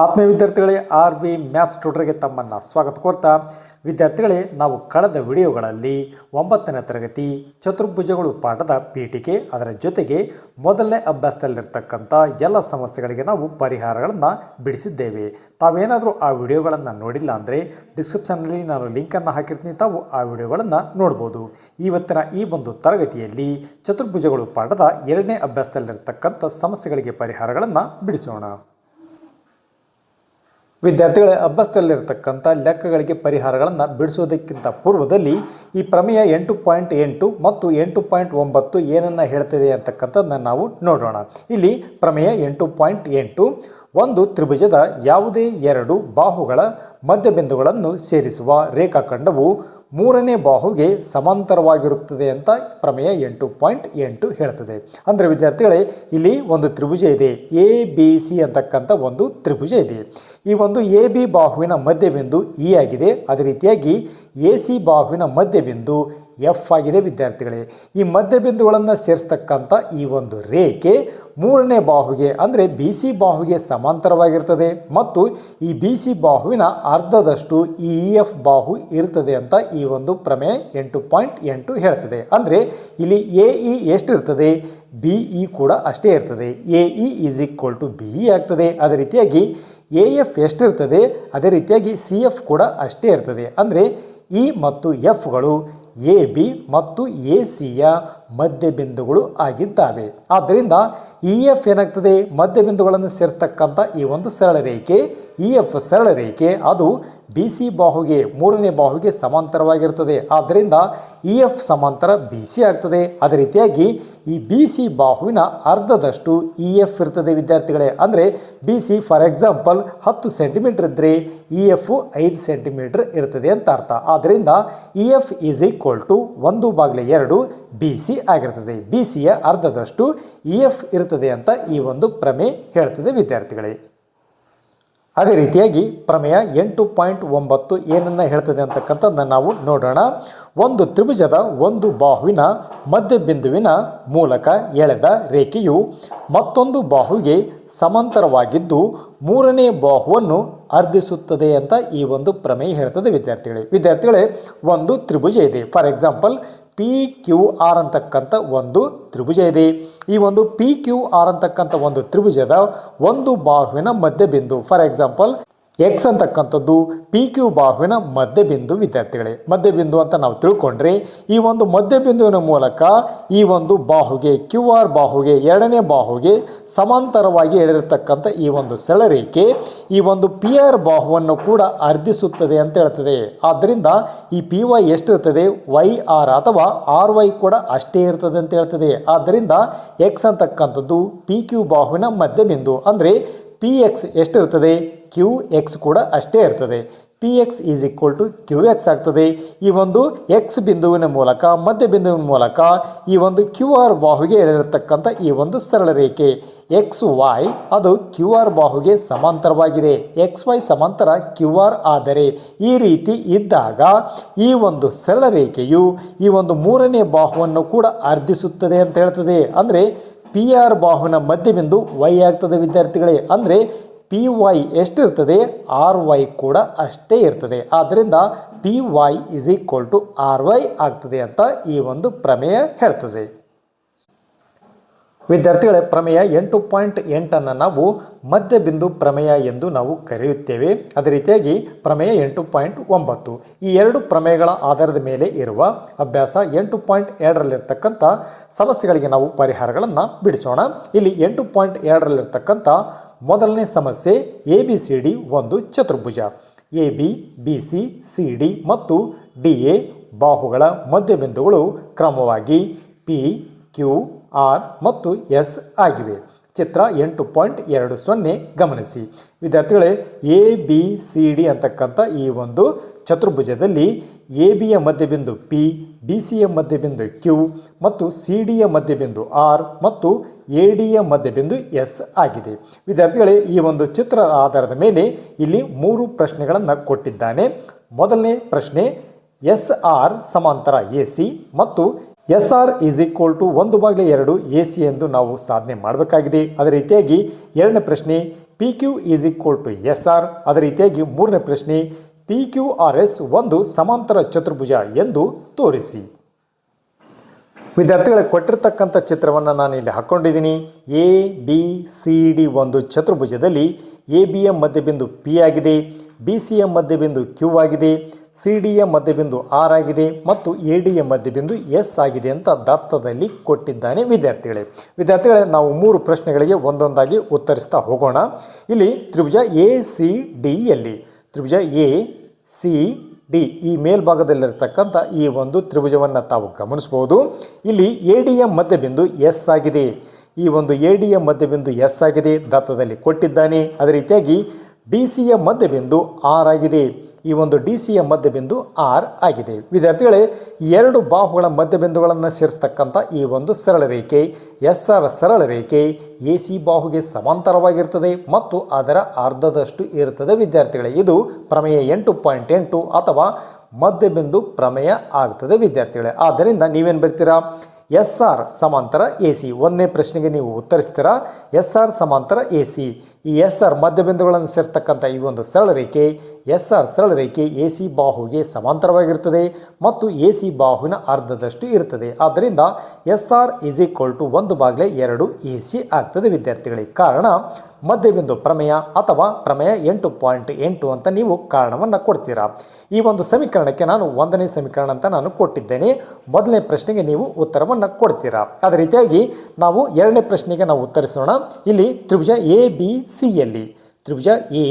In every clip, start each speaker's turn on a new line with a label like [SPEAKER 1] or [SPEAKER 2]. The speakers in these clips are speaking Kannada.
[SPEAKER 1] ಆತ್ಮೀಯ ವಿದ್ಯಾರ್ಥಿಗಳೇ, ಆರ್ ಬಿ ಮ್ಯಾಥ್ಸ್ ಟ್ಯೂಟರ್ಗೆ ತಮ್ಮನ್ನು ಸ್ವಾಗತ ಕೋರ್ತಾ. ವಿದ್ಯಾರ್ಥಿಗಳೇ, ನಾವು ಕಳೆದ ವಿಡಿಯೋಗಳಲ್ಲಿ ಒಂಬತ್ತನೇ ತರಗತಿ ಚತುರ್ಭುಜಗಳು ಪಾಠದ ಪೀಠಿಕೆ, ಅದರ ಜೊತೆಗೆ ಮೊದಲನೇ ಅಭ್ಯಾಸದಲ್ಲಿರ್ತಕ್ಕಂಥ ಎಲ್ಲ ಸಮಸ್ಯೆಗಳಿಗೆ ನಾವು ಪರಿಹಾರಗಳನ್ನು ಬಿಡಿಸಿದ್ದೇವೆ. ತಾವೇನಾದರೂ ಆ ವಿಡಿಯೋಗಳನ್ನು ನೋಡಿಲ್ಲ ಅಂದರೆ ಡಿಸ್ಕ್ರಿಪ್ಷನ್ನಲ್ಲಿ ನಾನು ಲಿಂಕನ್ನು ಹಾಕಿರ್ತೀನಿ, ತಾವು ಆ ವಿಡಿಯೋಗಳನ್ನು ನೋಡ್ಬೋದು. ಇವತ್ತಿನ ಈ ಒಂದು ತರಗತಿಯಲ್ಲಿ ಚತುರ್ಭುಜಗಳು ಪಾಠದ ಎರಡನೇ ಅಭ್ಯಾಸದಲ್ಲಿರ್ತಕ್ಕಂಥ ಸಮಸ್ಯೆಗಳಿಗೆ ಪರಿಹಾರಗಳನ್ನು ಬಿಡಿಸೋಣ. ವಿದ್ಯಾರ್ಥಿಗಳ ಅಭ್ಯಾಸದಲ್ಲಿರತಕ್ಕಂಥ ಲೆಕ್ಕಗಳಿಗೆ ಪರಿಹಾರಗಳನ್ನು ಬಿಡಿಸೋದಕ್ಕಿಂತ ಪೂರ್ವದಲ್ಲಿ ಈ ಪ್ರಮೇಯ ಎಂಟು ಪಾಯಿಂಟ್ ಎಂಟು ಮತ್ತು ಎಂಟು ಪಾಯಿಂಟ್ ಒಂಬತ್ತು ಏನನ್ನು ಹೇಳ್ತಿದೆ ಅಂತಕ್ಕಂಥದ್ದನ್ನ ನಾವು ನೋಡೋಣ. ಇಲ್ಲಿ ಪ್ರಮೇಯ ಎಂಟು ಪಾಯಿಂಟ್ ಎಂಟು, ಒಂದು ತ್ರಿಭುಜದ ಯಾವುದೇ ಎರಡು ಬಾಹುಗಳ ಮಧ್ಯಬಿಂದುಗಳನ್ನು ಸೇರಿಸುವ ರೇಖಾಖಂಡವು ಮೂರನೇ ಬಾಹುಗೆ ಸಮಾಂತರವಾಗಿರುತ್ತದೆ ಅಂತ ಪ್ರಮೇಯ ಎಂಟು ಪಾಯಿಂಟ್ ಎಂಟು ಹೇಳ್ತದೆ. ಅಂದರೆ ವಿದ್ಯಾರ್ಥಿಗಳೇ, ಇಲ್ಲಿ ಒಂದು ತ್ರಿಭುಜ ಇದೆ, ಎ, ಬಿ, ಸಿ ಅಂತಕ್ಕಂಥ ಒಂದು ತ್ರಿಭುಜ ಇದೆ. ಈ ಒಂದು ಎ, ಬಿ ಬಾಹುವಿನ ಮಧ್ಯಬಿಂದು ಇ ಆಗಿದೆ. ಅದೇ ರೀತಿಯಾಗಿ ಎ, ಸಿ ಬಾಹುವಿನ ಮಧ್ಯಬಿಂದು ಎಫ್ ಆಗಿದೆ ವಿದ್ಯಾರ್ಥಿಗಳೇ. ಈ ಮಧ್ಯಬಿಂದುಗಳನ್ನು ಸೇರಿಸ್ತಕ್ಕಂಥ ಈ ಒಂದು ರೇಖೆ ಮೂರನೇ ಬಾಹುಗೆ ಅಂದರೆ ಬಿ ಸಿ ಬಾಹುಗೆ ಸಮಾಂತರವಾಗಿರ್ತದೆ. ಮತ್ತು ಈ ಬಿ ಸಿ ಬಾಹುವಿನ ಅರ್ಧದಷ್ಟು ಇ ಎಫ್ ಬಾಹು ಇರ್ತದೆ ಅಂತ ಈ ಒಂದು ಪ್ರಮೇಯ ಎಂಟು ಪಾಯಿಂಟ್ ಎಂಟು ಹೇಳ್ತದೆ. ಅಂದರೆ ಇಲ್ಲಿ ಎ ಇ ಎಷ್ಟಿರ್ತದೆ? ಬಿ ಇ ಕೂಡ ಅಷ್ಟೇ ಇರ್ತದೆ. A E is equal to B E ಆಗ್ತದೆ. ಅದೇ ರೀತಿಯಾಗಿ ಎ ಎಫ್ ಎಷ್ಟಿರ್ತದೆ? ಅದೇ ರೀತಿಯಾಗಿ ಸಿ ಎಫ್ ಕೂಡ ಅಷ್ಟೇ ಇರ್ತದೆ. ಅಂದರೆ ಇ ಮತ್ತು ಎಫ್ಗಳು ಎ ಬಿ ಮತ್ತು ಎ ಸಿಯ ಮಧ್ಯಬಿಂದುಗಳು ಆಗಿದ್ದಾವೆ. ಆದ್ದರಿಂದ ಇ ಎಫ್ ಏನಾಗ್ತದೆ? ಮಧ್ಯಬಿಂದುಗಳನ್ನು ಸೇರ್ತಕ್ಕಂಥ ಈ ಒಂದು ಸರಳ ರೇಖೆ ಇ ಎಫ್ ಸರಳ ರೇಖೆ, ಅದು ಬಿ ಸಿ ಬಾಹುಗೆ, ಮೂರನೇ ಬಾಹುಗೆ ಸಮಾಂತರವಾಗಿರ್ತದೆ. ಆದ್ದರಿಂದ ಇ ಎಫ್ ಸಮಾಂತರ ಬಿ ಸಿ ಆಗ್ತದೆ. ಅದೇ ರೀತಿಯಾಗಿ ಈ ಬಿ ಸಿ ಬಾಹುವಿನ ಅರ್ಧದಷ್ಟು ಇ ಎಫ್ ಇರ್ತದೆ ವಿದ್ಯಾರ್ಥಿಗಳೇ. ಅಂದರೆ ಬಿ ಸಿ ಫಾರ್ ಎಕ್ಸಾಂಪಲ್ ಹತ್ತು ಸೆಂಟಿಮೀಟರ್ ಇದ್ದರೆ ಇ ಎಫ್ ಐದು ಸೆಂಟಿಮೀಟರ್ ಇರ್ತದೆ ಅಂತ ಅರ್ಥ. ಆದ್ದರಿಂದ E F is equal to ಒಂದು ಬಾಗಿಲೆ ಎರಡು ಬಿ ಸಿ ಆಗಿರ್ತದೆ. ಬಿ ಸಿಯ ಅರ್ಧದಷ್ಟು ಇ ಎಫ್ ಇರ್ತದೆ ಅಂತ ಈ ಒಂದು ಪ್ರಮೆ ಹೇಳ್ತದೆ ವಿದ್ಯಾರ್ಥಿಗಳೇ. ಅದೇ ರೀತಿಯಾಗಿ ಪ್ರಮೇಯ ಎಂಟು ಪಾಯಿಂಟ್ ಒಂಬತ್ತು ಏನನ್ನು ಹೇಳ್ತದೆ ಅಂತಕ್ಕಂಥದ್ದನ್ನು ನಾವು ನೋಡೋಣ. ಒಂದು ತ್ರಿಭುಜದ ಒಂದು ಬಾಹುವಿನ ಮಧ್ಯಬಿಂದುವಿನ ಮೂಲಕ ಎಳೆದ ರೇಖೆಯು ಮತ್ತೊಂದು ಬಾಹುವಿಗೆ ಸಮಾಂತರವಾಗಿದ್ದು ಮೂರನೇ ಬಾಹುವನ್ನು ಅರ್ಧಿಸುತ್ತದೆ ಅಂತ ಈ ಒಂದು ಪ್ರಮೇಯ ಹೇಳ್ತದೆ ವಿದ್ಯಾರ್ಥಿಗಳೇ. ವಿದ್ಯಾರ್ಥಿಗಳೇ, ಒಂದು ತ್ರಿಭುಜ ಇದೆ. For example P Q R ಅಂತಕ್ಕಂಥ ಒಂದು ತ್ರಿಭುಜ ಇದೆ. ಈ ಒಂದು ಪಿ ಕ್ಯೂ ಆರ್ ಅಂತಕ್ಕಂಥ ಒಂದು ತ್ರಿಭುಜದ ಒಂದು ಬಾಹುವಿನ ಮಧ್ಯಬಿಂದು. ಫಾರ್ ಎಕ್ಸಾಂಪಲ್ ಎಕ್ಸ್ ಅಂತಕ್ಕಂಥದ್ದು ಪಿ ಕ್ಯೂ ಬಾಹುವಿನ ಮಧ್ಯಬಿಂದು ವಿದ್ಯಾರ್ಥಿಗಳೇ. ಮಧ್ಯಬಿಂದು ಅಂತ ನಾವು ತಿಳ್ಕೊಂಡ್ರೆ ಈ ಒಂದು ಮಧ್ಯಬಿಂದುವಿನ ಮೂಲಕ ಈ ಒಂದು ಬಾಹುಗೆ ಕ್ಯೂ ಆರ್ ಬಾಹುಗೆ ಎರಡನೇ ಬಾಹುಗೆ ಸಮಾಂತರವಾಗಿ ಎಳೆದಿರ್ತಕ್ಕಂಥ ಈ ಒಂದು ಸೆಳರೇಖೆ ಈ ಒಂದು ಪಿ ಆರ್ ಬಾಹುವನ್ನು ಕೂಡ ಅರ್ಧಿಸುತ್ತದೆ ಅಂತ ಹೇಳ್ತದೆ. ಆದ್ದರಿಂದ ಈ ಪಿ ವೈ ಎಷ್ಟಿರ್ತದೆ? ವೈ ಆರ್ ಅಥವಾ ಆರ್ ವೈ ಕೂಡ ಅಷ್ಟೇ ಇರ್ತದೆ ಅಂತ ಹೇಳ್ತದೆ. ಆದ್ದರಿಂದ ಎಕ್ಸ್ ಅಂತಕ್ಕಂಥದ್ದು ಪಿ ಕ್ಯೂ ಬಾಹುವಿನ ಮಧ್ಯಬಿಂದು. ಅಂದರೆ ಪಿ ಎಕ್ಸ್ ಎಷ್ಟಿರ್ತದೆ? ಕ್ಯೂ ಎಕ್ಸ್ ಕೂಡ ಅಷ್ಟೇ ಇರ್ತದೆ. P X is equal to Q X ಆಗ್ತದೆ. ಈ ಒಂದು ಎಕ್ಸ್ ಬಿಂದುವಿನ ಮೂಲಕ, ಮಧ್ಯ ಬಿಂದುವಿನ ಮೂಲಕ ಈ ಒಂದು ಕ್ಯೂ ಆರ್ ಬಾಹುಗೆ ಎಳೆದಿರತಕ್ಕಂಥ ಈ ಒಂದು ಸರಳ ರೇಖೆ. ಎಕ್ಸ್ ವೈ ಅದು ಕ್ಯೂ ಆರ್ ಬಾಹುಗೆ ಸಮಾಂತರವಾಗಿದೆ. ಎಕ್ಸ್ ವೈ ಸಮಾಂತರ ಕ್ಯೂ ಆರ್ ಆದರೆ ಈ ರೀತಿ ಇದ್ದಾಗ ಈ ಒಂದು ಸರಳ ರೇಖೆಯು ಈ ಒಂದು ಮೂರನೇ ಬಾಹುವನ್ನು ಕೂಡ ಅರ್ಧಿಸುತ್ತದೆ ಅಂತ ಹೇಳ್ತದೆ. ಅಂದರೆ ಪಿ ಆರ್ ಬಾಹುವಿನ ಮಧ್ಯಬಿಂದು ವೈ ಆಗ್ತದೆ ವಿದ್ಯಾರ್ಥಿಗಳೇ. ಅಂದರೆ ಪಿ ವೈ ಎಷ್ಟಿರ್ತದೆ? ಆರ್ ವೈ ಕೂಡ ಅಷ್ಟೇ ಇರ್ತದೆ. ಆದ್ದರಿಂದ P Y is equal to R Y ಆಗ್ತದೆ ಅಂತ ಈ ಒಂದು ಪ್ರಮೇಯ ಹೇಳ್ತದೆ. ವಿದ್ಯಾರ್ಥಿಗಳೇ ಪ್ರಮೇಯ ಎಂಟು ಪಾಯಿಂಟ್ ಎಂಟನ್ನು ನಾವು ಮಧ್ಯಬಿಂದು ಪ್ರಮೇಯ ಎಂದು ನಾವು ಕರೆಯುತ್ತೇವೆ. ಅದೇ ರೀತಿಯಾಗಿ ಪ್ರಮೇಯ ಎಂಟು ಪಾಯಿಂಟ್ ಒಂಬತ್ತು. ಈ ಎರಡು ಪ್ರಮೇಯಗಳ ಆಧಾರದ ಮೇಲೆ ಇರುವ ಅಭ್ಯಾಸ ಎಂಟು ಪಾಯಿಂಟ್ ಎರಡರಲ್ಲಿರ್ತಕ್ಕಂಥ ಸಮಸ್ಯೆಗಳಿಗೆ ನಾವು ಪರಿಹಾರಗಳನ್ನು ಬಿಡಿಸೋಣ. ಇಲ್ಲಿ ಎಂಟು ಪಾಯಿಂಟ್ ಎರಡರಲ್ಲಿರ್ತಕ್ಕಂಥ ಮೊದಲನೇ ಸಮಸ್ಯೆ ಎ, ಬಿ, ಸಿ, ಡಿ ಒಂದು ಚತುರ್ಭುಜ. A, B B, C C, D ಮತ್ತು ಡಿ, ಎ ಬಾಹುಗಳ ಮಧ್ಯಬಿಂದುಗಳು ಕ್ರಮವಾಗಿ ಪಿ, ಕ್ಯೂ ಆರ್ ಮತ್ತು ಎಸ್ ಆಗಿವೆ. ಚಿತ್ರ ಎಂಟು ಪಾಯಿಂಟ್ ಎರಡು ಸೊನ್ನೆ ಗಮನಿಸಿ. ವಿದ್ಯಾರ್ಥಿಗಳೇ, ಎ, ಬಿ, ಸಿ, ಡಿ ಅಂತಕ್ಕಂಥ ಈ ಒಂದು ಚತುರ್ಭುಜದಲ್ಲಿ ಎ ಬಿಯ ಮಧ್ಯಬಿಂದು ಪಿ, ಬಿ ಸಿಯ ಮಧ್ಯಬಿಂದು ಕ್ಯೂ ಮತ್ತು ಸಿ ಡಿಯ ಮಧ್ಯಬಿಂದು ಆರ್ ಮತ್ತು ಎ ಡಿಯ ಮಧ್ಯಬಿಂದು ಎಸ್ ಆಗಿದೆ. ವಿದ್ಯಾರ್ಥಿಗಳೇ, ಈ ಒಂದು ಚಿತ್ರ ಆಧಾರದ ಮೇಲೆ ಇಲ್ಲಿ ಮೂರು ಪ್ರಶ್ನೆಗಳನ್ನು ಕೊಟ್ಟಿದ್ದಾನೆ. ಮೊದಲನೇ ಪ್ರಶ್ನೆ, ಎಸ್ ಆರ್ ಸಮಾಂತರ ಎ ಸಿ ಮತ್ತು S R is equal to ಒಂದು ಬಾಗಿಲೆ ಎರಡು ಎ ಸಿ ಎಂದು ನಾವು ಸಾಧನೆ ಮಾಡಬೇಕಾಗಿದೆ. ಅದೇ ರೀತಿಯಾಗಿ ಎರಡನೇ ಪ್ರಶ್ನೆ P Q is equal to S R ಅದೇ ರೀತಿಯಾಗಿ ಮೂರನೇ ಪ್ರಶ್ನೆ ಪಿ ಕ್ಯೂ ಆರ್ ಎಸ್ ಒಂದು ಸಮಾಂತರ ಚತುರ್ಭುಜ ಎಂದು ತೋರಿಸಿ. ವಿದ್ಯಾರ್ಥಿಗಳಿಗೆ ಕೊಟ್ಟಿರ್ತಕ್ಕಂಥ ಚಿತ್ರವನ್ನು ನಾನು ಇಲ್ಲಿ ಹಾಕ್ಕೊಂಡಿದ್ದೀನಿ ಎ ಬಿ ಸಿ ಡಿ ಒಂದು ಚತುರ್ಭುಜದಲ್ಲಿ ಎ ಬಿ ಎಂ ಮಧ್ಯಬಿಂದು ಪಿ ಆಗಿದೆ. ಬಿ ಸಿ ಎಂ ಮಧ್ಯಬಿಂದು ಕ್ಯೂ ಆಗಿದೆ. ಸಿ ಡಿ ಯ ಮಧ್ಯಬಿಂದು ಆರ್ ಆಗಿದೆ ಮತ್ತು ಎ ಡಿ ಯ ಮಧ್ಯಬಿಂದು ಎಸ್ ಆಗಿದೆ ಅಂತ ದತ್ತದಲ್ಲಿ ಕೊಟ್ಟಿದ್ದಾನೆ ವಿದ್ಯಾರ್ಥಿಗಳೇ. ವಿದ್ಯಾರ್ಥಿಗಳೇ, ನಾವು ಮೂರು ಪ್ರಶ್ನೆಗಳಿಗೆ ಒಂದೊಂದಾಗಿ ಉತ್ತರಿಸ್ತಾ ಹೋಗೋಣ. ಇಲ್ಲಿ ತ್ರಿಭುಜ ಎ, ಸಿ, ಡಿ ಯಲ್ಲಿ, ತ್ರಿಭುಜ ಎ, ಸಿ, ಡಿ ಈ ಮೇಲ್ಭಾಗದಲ್ಲಿರತಕ್ಕಂಥ ಈ ಒಂದು ತ್ರಿಭುಜವನ್ನು ತಾವು ಗಮನಿಸ್ಬೋದು. ಇಲ್ಲಿ ಎ ಡಿ ಯ ಮಧ್ಯಬಿಂದು ಎಸ್ ಆಗಿದೆ. ಈ ಒಂದು ಎ ಡಿ ಯ ಮಧ್ಯಬಿಂದು ಎಸ್ ಆಗಿದೆ, ದತ್ತದಲ್ಲಿ ಕೊಟ್ಟಿದ್ದಾನೆ. ಅದೇ ರೀತಿಯಾಗಿ ಡಿ ಸಿ ಯ ಮಧ್ಯಬಿಂದು ಆರ್ ಆಗಿದೆ. ಈ ಒಂದು ಡಿ ಸಿಯ ಮಧ್ಯಬಿಂದು ಆರ್ ಆಗಿದೆ. ವಿದ್ಯಾರ್ಥಿಗಳೇ, ಎರಡು ಬಾಹುಗಳ ಮಧ್ಯಬಿಂದುಗಳನ್ನು ಸೇರಿಸ್ತಕ್ಕಂಥ ಈ ಒಂದು ಸರಳ ರೇಖೆ ಎಸ್ ಆರ್ ಸರಳ ರೇಖೆ ಎ ಸಿ ಬಾಹುಗೆ ಸಮಾಂತರವಾಗಿರ್ತದೆ ಮತ್ತು ಅದರ ಅರ್ಧದಷ್ಟು ಇರುತ್ತದೆ. ವಿದ್ಯಾರ್ಥಿಗಳೇ, ಇದು ಪ್ರಮೇಯ ಎಂಟು ಪಾಯಿಂಟ್ ಎಂಟು ಅಥವಾ ಮಧ್ಯಬಿಂದು ಪ್ರಮೇಯ ಆಗ್ತದೆ ವಿದ್ಯಾರ್ಥಿಗಳೇ. ಆದ್ದರಿಂದ ನೀವೇನು ಬರ್ತೀರಾ? ಎಸ್ ಆರ್ ಸಮಾಂತರ ಎ ಸಿ ಒಂದನೇ ಪ್ರಶ್ನೆಗೆ ನೀವು ಉತ್ತರಿಸ್ತೀರಾ? ಎಸ್ ಆರ್ ಸಮಾಂತರ ಎ ಸಿ ಈ ಎಸ್ ಆರ್ ಮಧ್ಯಬಿಂದುಗಳನ್ನು ಸೇರಿಸ್ತಕ್ಕಂಥ ಈ ಒಂದು ಸರಳ ರೇಖೆ ಎಸ್ ಆರ್ ಸರಳ ರೇಖೆ ಎ ಸಿ ಬಾಹುಗೆ ಸಮಾಂತರವಾಗಿರುತ್ತದೆ ಮತ್ತು ಎ ಸಿ ಬಾಹುವಿನ ಅರ್ಧದಷ್ಟು ಇರುತ್ತದೆ. ಆದ್ದರಿಂದ S R is equal to ಒಂದು ಬಾಗಿಲೆ ಎರಡು ಎ ಸಿ ಆಗ್ತದೆ ವಿದ್ಯಾರ್ಥಿಗಳಿಗೆ ಕಾರಣ ಮಧ್ಯಬಿಂದು ಪ್ರಮೇಯ ಅಥವಾ ಪ್ರಮೇಯ ಎಂಟು ಪಾಯಿಂಟ್ ಎಂಟು ಅಂತ ನೀವು ಕಾರಣವನ್ನು ಕೊಡ್ತೀರಾ. ಈ ಒಂದು ಸಮೀಕರಣಕ್ಕೆ ನಾನು ಒಂದನೇ ಸಮೀಕರಣ ಅಂತ ನಾನು ಕೊಟ್ಟಿದ್ದೇನೆ. ಮೊದಲನೇ ಪ್ರಶ್ನೆಗೆ ನೀವು ಉತ್ತರವನ್ನು ಕೊಡ್ತೀರಾ. ಅದೇ ರೀತಿಯಾಗಿ ನಾವು ಎರಡನೇ ಪ್ರಶ್ನೆಗೆ ನಾವು ಉತ್ತರಿಸೋಣ. ಇಲ್ಲಿ ತ್ರಿಭುಜ ಎ ಬಿ ಸಿಯಲ್ಲಿ ತ್ರಿಭುಜ ಎ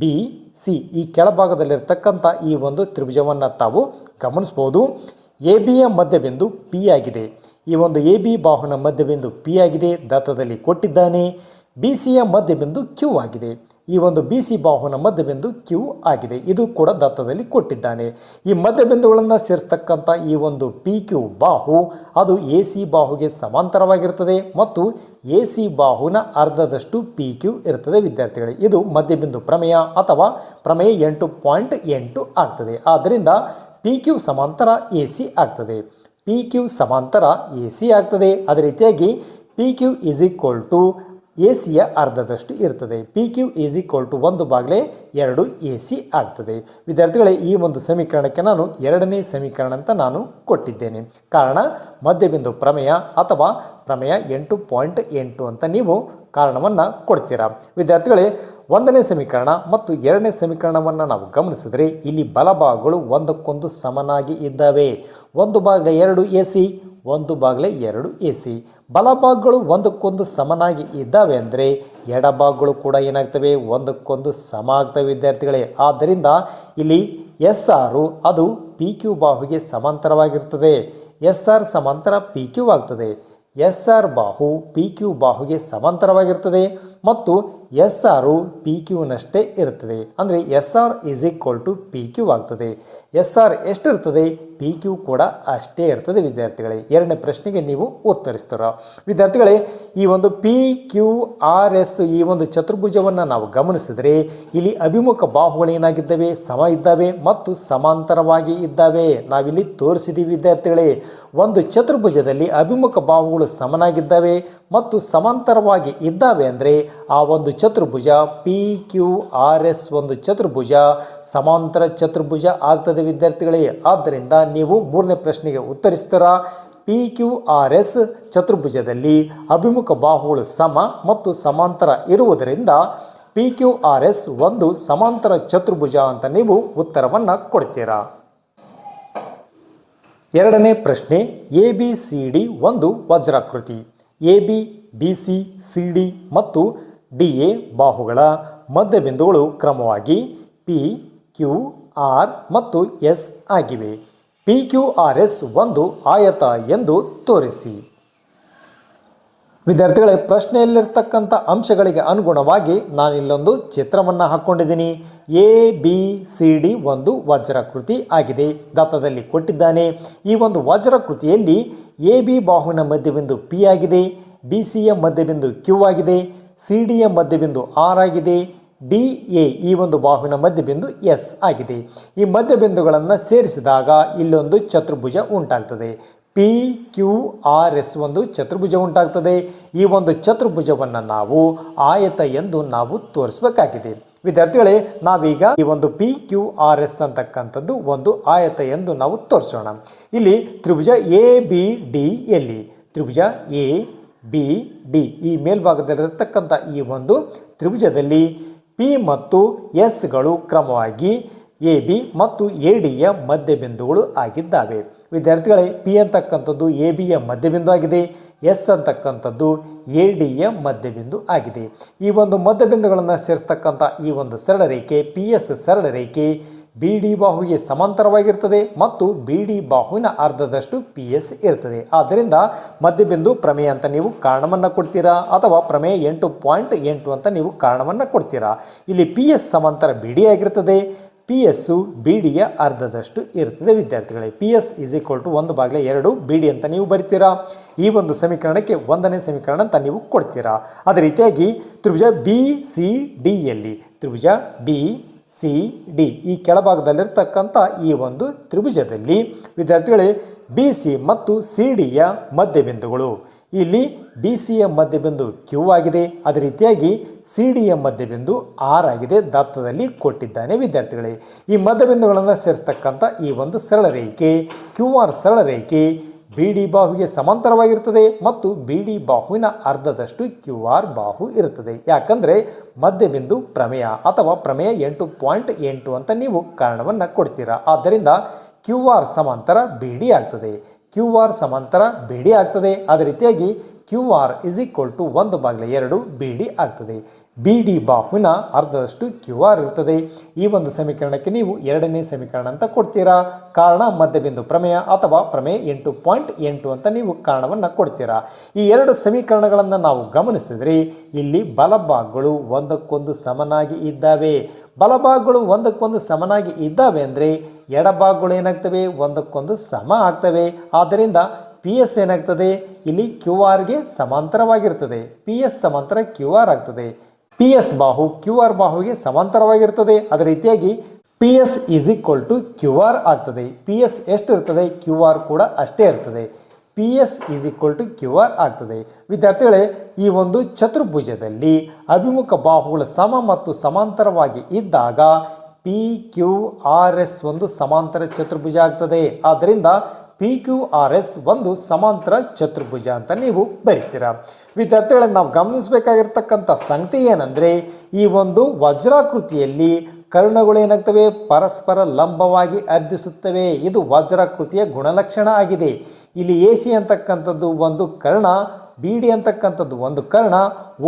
[SPEAKER 1] ಬಿ ಸಿ, ಈ ಕೆಳಭಾಗದಲ್ಲಿರ್ತಕ್ಕಂಥ ಈ ಒಂದು ತ್ರಿಭುಜವನ್ನು ತಾವು ಗಮನಿಸ್ಬೋದು. ಎ ಬಿಯ ಮಧ್ಯಬಿಂದು ಪಿ ಆಗಿದೆ. ಈ ಒಂದು ಎ, ಬಿ ಬಾಹುನ ಮಧ್ಯಬಿಂದು ಪಿ ಆಗಿದೆ ದತ್ತದಲ್ಲಿ ಕೊಟ್ಟಿದ್ದಾನೆ. ಬಿ ಸಿಯ ಮಧ್ಯಬಿಂದು ಕ್ಯೂ ಆಗಿದೆ. ಈ ಒಂದು ಬಿ ಸಿ ಬಾಹುನ ಮಧ್ಯಬಿಂದು ಕ್ಯೂ ಆಗಿದೆ. ಇದು ಕೂಡ ದತ್ತದಲ್ಲಿ ಕೊಟ್ಟಿದ್ದಾನೆ. ಈ ಮಧ್ಯಬಿಂದುಗಳನ್ನು ಸೇರಿಸ್ತಕ್ಕಂಥ ಈ ಒಂದು ಪಿ ಕ್ಯೂ ಬಾಹು, ಅದು ಎ ಸಿ ಬಾಹುಗೆ ಸಮಾಂತರವಾಗಿರ್ತದೆ ಮತ್ತು ಎ ಸಿ ಬಾಹುನ ಅರ್ಧದಷ್ಟು ಪಿ ಕ್ಯೂ ಇರ್ತದೆ ವಿದ್ಯಾರ್ಥಿಗಳೇ. ಇದು ಮಧ್ಯಬಿಂದು ಪ್ರಮೇಯ ಅಥವಾ ಪ್ರಮೇಯ ಎಂಟು ಪಾಯಿಂಟ್ ಎಂಟು ಆಗ್ತದೆ. ಆದ್ದರಿಂದ ಪಿ ಕ್ಯೂ ಸಮಾಂತರ ಎ ಸಿ ಆಗ್ತದೆ. ಪಿ ಕ್ಯೂ ಸಮಾಂತರ ಎ ಸಿ ಆಗ್ತದೆ. ಅದೇ ರೀತಿಯಾಗಿ P Q is equal to A ಸಿಯ ಅರ್ಧದಷ್ಟು ಇರ್ತದೆ. P Q is equal to ಒಂದು ಬಾಗಿಲೆ ಎರಡು ಎ ಸಿ ಆಗ್ತದೆ. ವಿದ್ಯಾರ್ಥಿಗಳೇ, ಈ ಒಂದು ಸಮೀಕರಣಕ್ಕೆ ನಾನು ಎರಡನೇ ಸಮೀಕರಣ ಅಂತ ನಾನು ಕೊಟ್ಟಿದ್ದೇನೆ. ಕಾರಣ, ಮಧ್ಯಬಿಂದು ಪ್ರಮೇಯ ಅಥವಾ ಪ್ರಮೇಯ ಎಂಟು ಪಾಯಿಂಟ್ ಎಂಟು ಅಂತ ನೀವು ಕಾರಣವನ್ನು ಕೊಡ್ತೀರಾ. ವಿದ್ಯಾರ್ಥಿಗಳೇ ಒಂದನೇ ಸಮೀಕರಣ ಮತ್ತು ಎರಡನೇ ಸಮೀಕರಣವನ್ನು ನಾವು ಗಮನಿಸಿದರೆ ಇಲ್ಲಿ ಬಲಭಾಗಗಳು ಒಂದಕ್ಕೊಂದು ಸಮನಾಗಿ ಇದ್ದಾವೆ. ಒಂದು ಬಾಗಿಲ ಎರಡು ಎ ಸಿ, ಒಂದು ಬಾಗಿಲೆ ಎರಡು ಎ ಸಿ. ಬಲಭಾಗಗಳು ಒಂದಕ್ಕೊಂದು ಸಮನಾಗಿ ಇದ್ದಾವೆ ಅಂದರೆ ಎಡಭಾಗಗಳು ಕೂಡ ಏನಾಗ್ತವೆ? ಒಂದಕ್ಕೊಂದು ಸಮ ಆಗ್ತವೆ ವಿದ್ಯಾರ್ಥಿಗಳೇ. ಆದ್ದರಿಂದ ಇಲ್ಲಿ ಎಸ್ ಆರು ಅದು ಪಿ ಕ್ಯೂ ಬಾಹುಗೆ ಸಮಾಂತರವಾಗಿರ್ತದೆ. ಎಸ್ ಆರ್ ಸಮಾಂತರ ಪಿ ಕ್ಯೂ ಆಗ್ತದೆ. ಎಸ್ ಆರ್ ಬಾಹು ಪಿ ಕ್ಯೂ ಬಾಹುಗೆ ಸಮಾಂತರವಾಗಿರ್ತದೆ. ಮತ್ತು ಎಸ್ ಆರು ಪಿ ಕ್ಯೂನಷ್ಟೇ ಇರುತ್ತದೆ. ಅಂದರೆ S R is equal to P Q ಆಗ್ತದೆ. ಎಸ್ ಆರ್ ಎಷ್ಟಿರ್ತದೆ ಪಿ ಕ್ಯೂ ಕೂಡ ಅಷ್ಟೇ ಇರ್ತದೆ ವಿದ್ಯಾರ್ಥಿಗಳೇ. ಎರಡನೇ ಪ್ರಶ್ನೆಗೆ ನೀವು ಉತ್ತರಿಸ್ತೀರ? ವಿದ್ಯಾರ್ಥಿಗಳೇ, ಈ ಒಂದು ಪಿ ಕ್ಯೂ ಆರ್ ಎಸ್ ಈ ಒಂದು ಚತುರ್ಭುಜವನ್ನು ನಾವು ಗಮನಿಸಿದರೆ, ಇಲ್ಲಿ ಅಭಿಮುಖ ಬಾಹುಗಳು ಏನಾಗಿದ್ದಾವೆ? ಸಮ ಇದ್ದಾವೆ ಮತ್ತು ಸಮಾಂತರವಾಗಿ ಇದ್ದಾವೆ. ನಾವಿಲ್ಲಿ ತೋರಿಸಿದ್ದೀವಿ ವಿದ್ಯಾರ್ಥಿಗಳೇ, ಒಂದು ಚತುರ್ಭುಜದಲ್ಲಿ ಅಭಿಮುಖ ಬಾಹುಗಳು ಸಮನಾಗಿದ್ದಾವೆ ಮತ್ತು ಸಮಾಂತರವಾಗಿ ಇದ್ದಾವೆ ಅಂದರೆ, ಆ ಒಂದು ಚತುರ್ಭುಜ ಪಿ ಕ್ಯೂ ಆರ್ ಎಸ್ ಒಂದು ಚತುರ್ಭುಜ, ಸಮಾಂತರ ಚತುರ್ಭುಜ ಆಗ್ತದೆ ವಿದ್ಯಾರ್ಥಿಗಳೇ. ಆದ್ದರಿಂದ ನೀವು ಮೂರನೇ ಪ್ರಶ್ನೆಗೆ ಉತ್ತರಿಸ್ತೀರಾ? ಪಿ ಕ್ಯೂ ಆರ್ ಎಸ್ ಚತುರ್ಭುಜದಲ್ಲಿ ಅಭಿಮುಖ ಬಾಹುಗಳು ಸಮ ಮತ್ತು ಸಮಾಂತರ ಇರುವುದರಿಂದ ಪಿ ಕ್ಯೂ ಆರ್ ಎಸ್ ಒಂದು ಸಮಾಂತರ ಚತುರ್ಭುಜ ಅಂತ ನೀವು ಉತ್ತರವನ್ನು ಕೊಡ್ತೀರಾ? ಎರಡನೇ ಪ್ರಶ್ನೆ ಎ ಬಿ ಸಿ ಡಿ ಒಂದು ವಜ್ರಾಕೃತಿ. A B B C C D ಮತ್ತು ಡಿ ಎ ಬಾಹುಗಳ ಮಧ್ಯಬಿಂದುಗಳು ಕ್ರಮವಾಗಿ ಪಿ, ಕ್ಯೂ, ಆರ್ ಮತ್ತು ಎಸ್ ಆಗಿವೆ. ಪಿ, ಕ್ಯೂ, ಆರ್, ಎಸ್ ಒಂದು ಆಯತ ಎಂದು ತೋರಿಸಿ. ವಿದ್ಯಾರ್ಥಿಗಳೇ, ಪ್ರಶ್ನೆಯಲ್ಲಿರ್ತಕ್ಕಂಥ ಅಂಶಗಳಿಗೆ ಅನುಗುಣವಾಗಿ ನಾನು ಇಲ್ಲೊಂದು ಚಿತ್ರವನ್ನು ಹಾಕ್ಕೊಂಡಿದ್ದೀನಿ. ಎ, ಬಿ, ಸಿ, ಡಿ ಒಂದು ವಜ್ರಾಕೃತಿ ಆಗಿದೆ. ದತ್ತದಲ್ಲಿ ಕೊಟ್ಟಿದ್ದಾನೆ. ಈ ಒಂದು ವಜ್ರಾಕೃತಿಯಲ್ಲಿ ಎ, ಬಿ ಬಾಹುವಿನ ಮಧ್ಯಬಿಂದು ಪಿ ಆಗಿದೆ. ಬಿ ಸಿಯ ಮಧ್ಯಬಿಂದು ಕ್ಯೂ ಆಗಿದೆ. ಸಿ ಡಿಯ ಮಧ್ಯಬಿಂದು ಆರ್ ಆಗಿದೆ, ಡಿ, ಎ, ಈ ಒಂದು ಬಾಹುವಿನ ಮಧ್ಯಬಿಂದು ಎಸ್ ಆಗಿದೆ. ಈ ಮಧ್ಯಬಿಂದುಗಳನ್ನು ಸೇರಿಸಿದಾಗ ಇಲ್ಲೊಂದು ಚತುರ್ಭುಜ ಉಂಟಾಗ್ತದೆ. ಪಿ ಕ್ಯೂ ಆರ್ ಎಸ್ ಒಂದು ಚತುರ್ಭುಜ ಉಂಟಾಗ್ತದೆ. ಈ ಒಂದು ಚತುರ್ಭುಜವನ್ನು ನಾವು ಆಯತ ಎಂದು ನಾವು ತೋರಿಸಬೇಕಾಗಿದೆ. ವಿದ್ಯಾರ್ಥಿಗಳೇ, ನಾವೀಗ ಈ ಒಂದು ಪಿ ಕ್ಯೂ ಆರ್ ಎಸ್ ಅಂತಕ್ಕಂಥದ್ದು ಒಂದು ಆಯತ ಎಂದು ನಾವು ತೋರಿಸೋಣ. ಇಲ್ಲಿ ತ್ರಿಭುಜ ಎ ಬಿ ಡಿ ಎಲ್ಲಿ? ತ್ರಿಭುಜ ಎ ಬಿ ಡಿ ಈ ಮೇಲ್ಭಾಗದಲ್ಲಿರತಕ್ಕಂಥ ಈ ಒಂದು ತ್ರಿಭುಜದಲ್ಲಿ ಪಿ ಮತ್ತು ಎಸ್ಗಳು ಕ್ರಮವಾಗಿ ಎ ಬಿ ಮತ್ತು ಎ ಡಿಯ ಮಧ್ಯಬಿಂದುಗಳು ಆಗಿದ್ದಾವೆ. ವಿದ್ಯಾರ್ಥಿಗಳೇ ಪಿ ಅಂತಕ್ಕಂಥದ್ದು ಎ ಬಿಯ ಮಧ್ಯಬಿಂದು ಆಗಿದೆ. ಎಸ್ ಅಂತಕ್ಕಂಥದ್ದು ಎ ಡಿಯ ಮಧ್ಯಬಿಂದು ಆಗಿದೆ. ಈ ಒಂದು ಮಧ್ಯಬಿಂದುಗಳನ್ನು ಸೇರಿಸ್ತಕ್ಕಂಥ ಈ ಒಂದು ಸರಳ ರೇಖೆ ಪಿ ಎಸ್ ಸರಳ ರೇಖೆ ಬಿ ಡಿ ಬಾಹುವಿಗೆ ಸಮಾಂತರವಾಗಿರ್ತದೆ ಮತ್ತು ಬಿ ಡಿ ಬಾಹುವಿನ ಅರ್ಧದಷ್ಟು ಪಿ ಎಸ್ ಇರ್ತದೆ. ಆದ್ದರಿಂದ ಮಧ್ಯಬಿಂದು ಪ್ರಮೇಯ ಅಂತ ನೀವು ಕಾರಣವನ್ನು ಕೊಡ್ತೀರಾ? ಅಥವಾ ಪ್ರಮೇಯ ಎಂಟು ಪಾಯಿಂಟ್ ಎಂಟು ಅಂತ ನೀವು ಕಾರಣವನ್ನು ಕೊಡ್ತೀರಾ? ಇಲ್ಲಿ ಪಿ ಎಸ್ ಸಮಾಂತರ ಬಿ ಡಿ ಆಗಿರ್ತದೆ. ಪಿ ಎಸ್ಸು ಬಿ ಡಿಯ ಅರ್ಧದಷ್ಟು ಇರ್ತದೆ ವಿದ್ಯಾರ್ಥಿಗಳೇ. P S is equal to ಒಂದು ಬಾಗಿಲೆ ಎರಡು ಬಿ ಡಿ ಅಂತ ನೀವು ಬರಿತೀರಾ? ಈ ಒಂದು ಸಮೀಕರಣಕ್ಕೆ ಒಂದನೇ ಸಮೀಕರಣ ಅಂತ ನೀವು ಕೊಡ್ತೀರಾ? ಅದೇ ರೀತಿಯಾಗಿ ತ್ರಿಭುಜ ಬಿ ಸಿ ಡಿಯಲ್ಲಿ ತ್ರಿಭುಜ ಬಿ ಸಿ, ಡಿ ಈ ಕೆಳಭಾಗದಲ್ಲಿರ್ತಕ್ಕಂಥ ಈ ಒಂದು ತ್ರಿಭುಜದಲ್ಲಿ ವಿದ್ಯಾರ್ಥಿಗಳೇ ಬಿ, ಸಿ ಮತ್ತು ಸಿ ಡಿಯ ಮಧ್ಯಬಿಂದುಗಳು. ಇಲ್ಲಿ ಬಿ ಸಿಯ ಮಧ್ಯಬಿಂದು ಕ್ಯೂ ಆಗಿದೆ. ಅದೇ ರೀತಿಯಾಗಿ ಸಿ ಡಿಯ ಮಧ್ಯಬಿಂದು ಆರ್ ಆಗಿದೆ ದತ್ತದಲ್ಲಿ ಕೊಟ್ಟಿದ್ದಾನೆ ವಿದ್ಯಾರ್ಥಿಗಳೇ. ಈ ಮಧ್ಯಬಿಂದುಗಳನ್ನು ಸೇರಿಸ್ತಕ್ಕಂಥ ಈ ಒಂದು ಸರಳ ರೇಖೆ, ಕ್ಯೂ ಆರ್ ಸರಳ ರೇಖೆ ಬಿ ಡಿ ಬಾಹುವಿಗೆ ಸಮಾಂತರವಾಗಿರ್ತದೆ ಮತ್ತು ಬಿ ಡಿ ಬಾಹುವಿನ ಅರ್ಧದಷ್ಟು ಕ್ಯೂ ಆರ್ ಬಾಹು ಇರುತ್ತದೆ. ಯಾಕಂದರೆ ಮಧ್ಯಬಿಂದು ಪ್ರಮೇಯ ಅಥವಾ ಪ್ರಮೇಯ ಎಂಟು ಪಾಯಿಂಟ್ ಎಂಟು ಅಂತ ನೀವು ಕಾರಣವನ್ನು ಕೊಡ್ತೀರಾ. ಆದ್ದರಿಂದ ಕ್ಯೂ ಆರ್ ಸಮಾಂತರ ಬಿ ಡಿ ಆಗ್ತದೆ. ಕ್ಯೂ ಆರ್ ಸಮಾಂತರ ಬಿ ಡಿ ಆಗ್ತದೆ. ಅದೇ ರೀತಿಯಾಗಿ Q R is equal to ಒಂದು ಬಾಗಿಲ ಎರಡು ಬಿ ಡಿ ಆಗ್ತದೆ. ಬಿ ಡಿ ಬಾಹುವಿನ ಅರ್ಧದಷ್ಟು ಕ್ಯೂ ಆರ್ ಇರ್ತದೆ ಈ ಒಂದು ಸಮೀಕರಣಕ್ಕೆ ನೀವು ಎರಡನೇ ಸಮೀಕರಣ ಅಂತ ಕೊಡ್ತೀರಾ? ಕಾರಣ, ಮಧ್ಯಬಿಂದು ಪ್ರಮೇಯ ಅಥವಾ ಪ್ರಮೇಯ ಎಂಟು ಪಾಯಿಂಟ್ ಎಂಟು ಅಂತ ನೀವು ಕಾರಣವನ್ನು ಕೊಡ್ತೀರಾ? ಈ ಎರಡು ಸಮೀಕರಣಗಳನ್ನು ನಾವು ಗಮನಿಸಿದರೆ ಇಲ್ಲಿ ಬಲಭಾಗಗಳು ಒಂದಕ್ಕೊಂದು ಸಮನಾಗಿ ಇದ್ದಾವೆ. ಬಲಭಾಗಗಳು ಒಂದಕ್ಕೊಂದು ಸಮನಾಗಿ ಇದ್ದಾವೆ ಅಂದರೆ ಎಡಭಾಗಗಳು ಏನಾಗ್ತವೆ? ಒಂದಕ್ಕೊಂದು ಸಮ ಆಗ್ತವೆ. ಆದ್ದರಿಂದ ಪಿ ಎಸ್ ಏನಾಗ್ತದೆ? ಇಲ್ಲಿ ಕ್ಯೂ ಆರ್ಗೆ ಸಮಾಂತರವಾಗಿರ್ತದೆ. ಪಿ ಎಸ್ ಸಮಾಂತರ ಕ್ಯೂ ಆರ್ ಆಗ್ತದೆ. ಪಿ ಎಸ್ ಬಾಹು ಕ್ಯೂ ಆರ್ ಬಾಹುವಿಗೆ ಸಮಾಂತರವಾಗಿರ್ತದೆ ಅದೇ ರೀತಿಯಾಗಿ P S is equal to Q R ಆಗ್ತದೆ. ಪಿ ಎಸ್ ಎಷ್ಟು ಇರ್ತದೆ ಕ್ಯೂ ಆರ್ ಕೂಡ ಅಷ್ಟೇ ಇರ್ತದೆ. P S is equal to Q R ಆಗ್ತದೆ. ವಿದ್ಯಾರ್ಥಿಗಳೇ, ಈ ಒಂದು ಚತುರ್ಭುಜದಲ್ಲಿ ಅಭಿಮುಖ ಬಾಹುಗಳು ಸಮ ಮತ್ತು ಸಮಾಂತರವಾಗಿ ಇದ್ದಾಗ ಪಿ ಕ್ಯೂ ಆರ್ ಎಸ್ ಒಂದು ಸಮಾಂತರ ಚತುರ್ಭುಜ ಆಗ್ತದೆ. ಆದ್ದರಿಂದ ಪಿ ಕ್ಯೂ ಆರ್ ಎಸ್ ಒಂದು ಸಮಾಂತರ ಚತುರ್ಭುಜ ಅಂತ ನೀವು ಬರಿತೀರಾ. ವಿದ್ಯಾರ್ಥಿಗಳನ್ನು ನಾವು ಗಮನಿಸಬೇಕಾಗಿರ್ತಕ್ಕಂಥ ಸಂಗತಿ ಏನಂದರೆ, ಈ ಒಂದು ವಜ್ರಾಕೃತಿಯಲ್ಲಿ ಕರ್ಣಗಳು ಏನಾಗ್ತವೆ? ಪರಸ್ಪರ ಲಂಬವಾಗಿ ಅರ್ಧಿಸುತ್ತವೆ. ಇದು ವಜ್ರಾಕೃತಿಯ ಗುಣಲಕ್ಷಣ ಆಗಿದೆ. ಇಲ್ಲಿ ಎ ಸಿ ಅಂತಕ್ಕಂಥದ್ದು ಒಂದು ಕರ್ಣ ಬಿ ಡಿ ಅಂತಕ್ಕಂಥದ್ದು ಒಂದು ಕರ್ಣ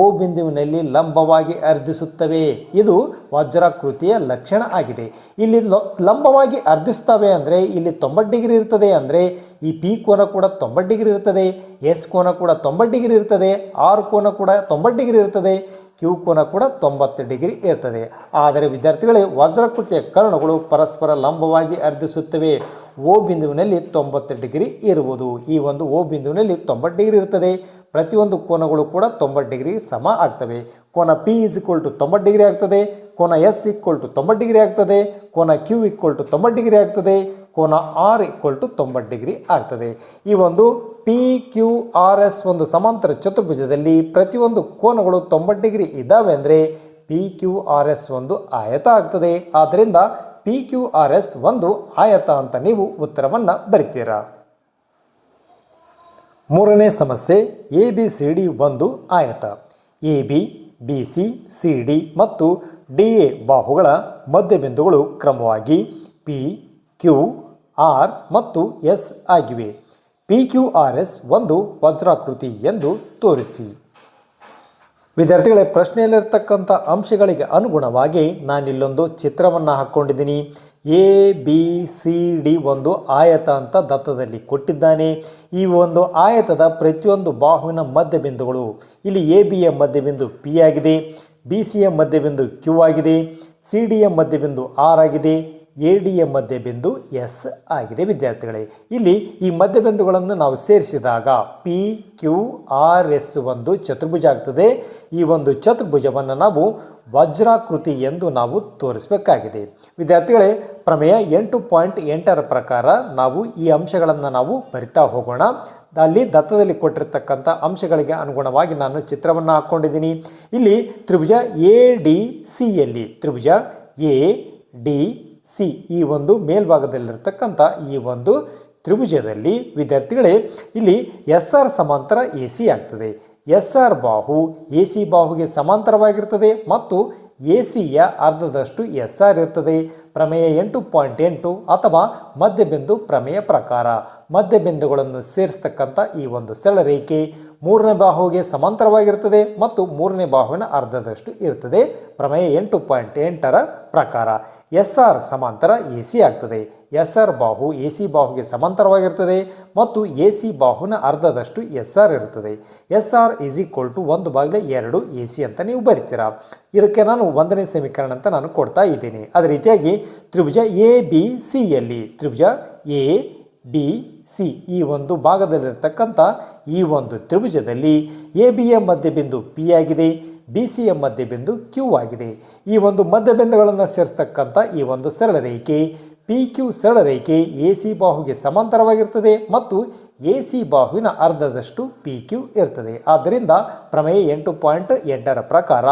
[SPEAKER 1] ಓ ಬಿಂದುವಿನಲ್ಲಿ ಲಂಬವಾಗಿ ಅರ್ಧಿಸುತ್ತವೆ. ಇದು ವಜ್ರಾಕೃತಿಯ ಲಕ್ಷಣ ಆಗಿದೆ. ಇಲ್ಲಿ ಲಂಬವಾಗಿ ಅರ್ಧಿಸ್ತವೆ ಅಂದರೆ ಇಲ್ಲಿ ತೊಂಬತ್ತು ಡಿಗ್ರಿ ಇರ್ತದೆ ಅಂದರೆ ಈ ಪಿ ಕೋನ ಕೂಡ ತೊಂಬತ್ತು ಡಿಗ್ರಿ ಇರ್ತದೆ, ಎಸ್ ಕೋನ ಕೂಡ ತೊಂಬತ್ತು ಡಿಗ್ರಿ ಇರ್ತದೆ, ಆರ್ ಕೋನ ಕೂಡ ತೊಂಬತ್ತು ಡಿಗ್ರಿ ಇರ್ತದೆ, ಕ್ಯೂ ಕೋನ ಕೂಡ ತೊಂಬತ್ತು ಡಿಗ್ರಿ ಇರ್ತದೆ. ಆದರೆ ವಿದ್ಯಾರ್ಥಿಗಳೇ ವಜ್ರಾಕೃತಿಯ ಕರ್ಣಗಳು ಪರಸ್ಪರ ಲಂಬವಾಗಿ ಅರ್ಧಿಸುತ್ತವೆ. ಓ ಬಿಂದುವಿನಲ್ಲಿ ತೊಂಬತ್ತು ಡಿಗ್ರಿ ಇರುವುದು. ಈ ಒಂದು ಓ ಬಿಂದುವಿನಲ್ಲಿ ತೊಂಬತ್ತು ಡಿಗ್ರಿ ಇರ್ತದೆ. ಪ್ರತಿಯೊಂದು ಕೋನಗಳು ಕೂಡ ತೊಂಬತ್ತು ಡಿಗ್ರಿ ಸಮ ಆಗ್ತವೆ. ಕೋನ ಪಿ ಇಸ್ ಇಕ್ವಲ್ ಟು ತೊಂಬತ್ತು ಡಿಗ್ರಿ ಆಗ್ತದೆ. ಕೋನ ಎಸ್ ಇಕ್ವಲ್ ಟು ತೊಂಬತ್ತು ಡಿಗ್ರಿ ಆಗ್ತದೆ. ಕೋನ ಕ್ಯೂ ಇಕ್ವಲ್ ಟು ತೊಂಬತ್ತು ಡಿಗ್ರಿ ಆಗ್ತದೆ. ಕೋನ ಆರ್ ಇಕ್ವಲ್ ಟು ತೊಂಬತ್ತು ಡಿಗ್ರಿ ಆಗ್ತದೆ. ಈ ಒಂದು ಪಿ ಕ್ಯೂ ಆರ್ ಎಸ್ ಒಂದು ಸಮಾಂತರ ಚತುರ್ಭುಜದಲ್ಲಿ ಪ್ರತಿಯೊಂದು ಕೋನಗಳು ತೊಂಬತ್ತು ಡಿಗ್ರಿ ಇದ್ದಾವೆ ಅಂದರೆ ಪಿ ಕ್ಯೂ ಆರ್ ಎಸ್ ಒಂದು ಆಯತ ಆಗ್ತದೆ. ಆದ್ದರಿಂದ ಪಿ ಕ್ಯೂ ಆರ್ ಎಸ್ ಒಂದು ಆಯತ ಅಂತ ನೀವು ಉತ್ತರವನ್ನು ಬರಿತೀರಾ? ಮೂರನೇ ಸಮಸ್ಯೆ ಎ ಬಿ ಸಿ ಡಿ ಒಂದು ಆಯತ. A B B C C D ಮತ್ತು ಡಿ ಎ ಬಾಹುಗಳ ಮಧ್ಯಬಿಂದುಗಳು ಕ್ರಮವಾಗಿ ಪಿ ಕ್ಯೂ ಆರ್ ಮತ್ತು ಎಸ್ ಆಗಿವೆ. ಪಿ ಕ್ಯೂ ಆರ್ ಎಸ್ ಒಂದು ವಜ್ರಾಕೃತಿ ಎಂದು ತೋರಿಸಿ. ವಿದ್ಯಾರ್ಥಿಗಳೇ, ಪ್ರಶ್ನೆಯಲ್ಲಿರ್ತಕ್ಕಂಥ ಅಂಶಗಳಿಗೆ ಅನುಗುಣವಾಗಿ ನಾನಿಲ್ಲೊಂದು ಚಿತ್ರವನ್ನು ಹಾಕ್ಕೊಂಡಿದ್ದೀನಿ. ಎ, ಬಿ, ಸಿ, ಡಿ ಒಂದು ಆಯತ ಅಂತ ದತ್ತದಲ್ಲಿ ಕೊಟ್ಟಿದ್ದಾನೆ. ಈ ಒಂದು ಆಯತದ ಪ್ರತಿಯೊಂದು ಬಾಹುವಿನ ಮಧ್ಯಬಿಂದುಗಳು. ಇಲ್ಲಿ ಎ ಬಿಯ ಮಧ್ಯಬಿಂದು ಪಿ ಆಗಿದೆ, ಬಿ ಸಿಯ ಮಧ್ಯಬಿಂದು ಕ್ಯೂ ಆಗಿದೆ, ಸಿ ಡಿಯ ಮಧ್ಯಬಿಂದು ಆರ್ ಆಗಿದೆ ಎ ಡಿಯ ಮಧ್ಯಬಿಂದು ಎಸ್ ಆಗಿದೆ ವಿದ್ಯಾರ್ಥಿಗಳೇ. ಇಲ್ಲಿ ಈ ಮಧ್ಯಬಿಂದುಗಳನ್ನು ನಾವು ಸೇರಿಸಿದಾಗ ಪಿ, ಕ್ಯೂ, ಆರ್, ಎಸ್ ಒಂದು ಚತುರ್ಭುಜ ಆಗ್ತದೆ. ಈ ಒಂದು ಚತುರ್ಭುಜವನ್ನು ನಾವು ವಜ್ರಾಕೃತಿ ಎಂದು ನಾವು ತೋರಿಸಬೇಕಾಗಿದೆ. ವಿದ್ಯಾರ್ಥಿಗಳೇ, ಪ್ರಮೇಯ ಎಂಟು ಪಾಯಿಂಟ್ ಎಂಟರ ಪ್ರಕಾರ ನಾವು ಈ ಅಂಶಗಳನ್ನು ನಾವು ಬರಿತಾ ಹೋಗೋಣ. ಅಲ್ಲಿ ದತ್ತದಲ್ಲಿ ಕೊಟ್ಟಿರ್ತಕ್ಕಂಥ ಅಂಶಗಳಿಗೆ ಅನುಗುಣವಾಗಿ ನಾನು ಚಿತ್ರವನ್ನು ಹಾಕ್ಕೊಂಡಿದ್ದೀನಿ. ಇಲ್ಲಿ ತ್ರಿಭುಜ ಎ, ಡಿ ಸಿಯಲ್ಲಿ ತ್ರಿಭುಜ ಎ, ಡಿ ಸಿ, ಈ ಒಂದು ಮೇಲ್ಭಾಗದಲ್ಲಿರ್ತಕ್ಕಂಥ ಈ ಒಂದು ತ್ರಿಭುಜದಲ್ಲಿ ವಿದ್ಯಾರ್ಥಿಗಳೇ, ಇಲ್ಲಿ ಎಸ್ ಆರ್ ಸಮಾಂತರ ಎ ಸಿ ಆಗ್ತದೆ. ಎಸ್ ಆರ್ ಬಾಹು ಎ ಸಿ ಬಾಹುಗೆ ಸಮಾಂತರವಾಗಿರ್ತದೆ ಮತ್ತು ಎ ಸಿಯ ಅರ್ಧದಷ್ಟು ಎಸ್ ಆರ್ ಇರ್ತದೆ. ಪ್ರಮೇಯ ಎಂಟು ಪಾಯಿಂಟ್ ಎಂಟು ಅಥವಾ ಮಧ್ಯಬಿಂದು ಪ್ರಮೇಯ ಪ್ರಕಾರ. ಮಧ್ಯಬಿಂದುಗಳನ್ನು ಸೇರಿಸ್ತಕ್ಕಂಥ ಈ ಒಂದು ಸರಳ ರೇಖೆ ಮೂರನೇ ಬಾಹುವಿಗೆ ಸಮಾಂತರವಾಗಿರ್ತದೆ ಮತ್ತು ಮೂರನೇ ಬಾಹುವಿನ ಅರ್ಧದಷ್ಟು ಇರ್ತದೆ. ಪ್ರಮೇಯ ಎಂಟು ಪಾಯಿಂಟ್ ಎಂಟರ ಪ್ರಕಾರ. ಎಸ್ ಆರ್ ಸಮಾಂತರ ಎ ಸಿ ಆಗ್ತದೆ. ಎಸ್ ಆರ್ ಬಾಹು ಎ ಸಿ ಬಾಹುಗೆ ಸಮಾಂತರವಾಗಿರ್ತದೆ ಮತ್ತು ಎ ಸಿ ಬಾಹುನ ಅರ್ಧದಷ್ಟು ಎಸ್ ಆರ್ ಇರ್ತದೆ S R is equal to ಒಂದು ಬಾಗಿಲೆ ಎರಡು ಎ ಸಿ ಅಂತ ನೀವು ಬರಿತೀರಾ. ಇದಕ್ಕೆ ನಾನು ಒಂದನೇ ಸಮೀಕರಣ ಅಂತ ನಾನು ಕೊಡ್ತಾ ಇದ್ದೀನಿ. ಅದೇ ರೀತಿಯಾಗಿ ತ್ರಿಭುಜ ಎ, ಬಿ ಸಿಯಲ್ಲಿ ತ್ರಿಭುಜ ಎ, ಬಿ, ಸಿ ಈ ಒಂದು ಭಾಗದಲ್ಲಿರ್ತಕ್ಕಂಥ ಈ ಒಂದು ತ್ರಿಭುಜದಲ್ಲಿ ಎ ಬಿಯ ಮಧ್ಯಬಿಂದು ಪಿ ಆಗಿದೆ. ಬಿ ಸಿಯ ಮಧ್ಯಬಿಂದು ಕ್ಯೂ ಆಗಿದೆ. ಈ ಒಂದು ಮಧ್ಯಬಿಂದುಗಳನ್ನು ಸೇರಿಸ್ತಕ್ಕಂಥ ಈ ಒಂದು ಸರಳ ರೇಖೆ ಪಿ ಕ್ಯೂ ಸರಳ ರೇಖೆ ಎ ಸಿ ಬಾಹುಗೆ ಸಮಾಂತರವಾಗಿರ್ತದೆ ಮತ್ತು ಎ ಸಿ ಬಾಹುವಿನ ಅರ್ಧದಷ್ಟು ಪಿ ಕ್ಯೂ ಇರ್ತದೆ. ಆದ್ದರಿಂದ ಪ್ರಮೇಯ ಎಂಟು ಪಾಯಿಂಟ್ ಎಂಟರ ಪ್ರಕಾರ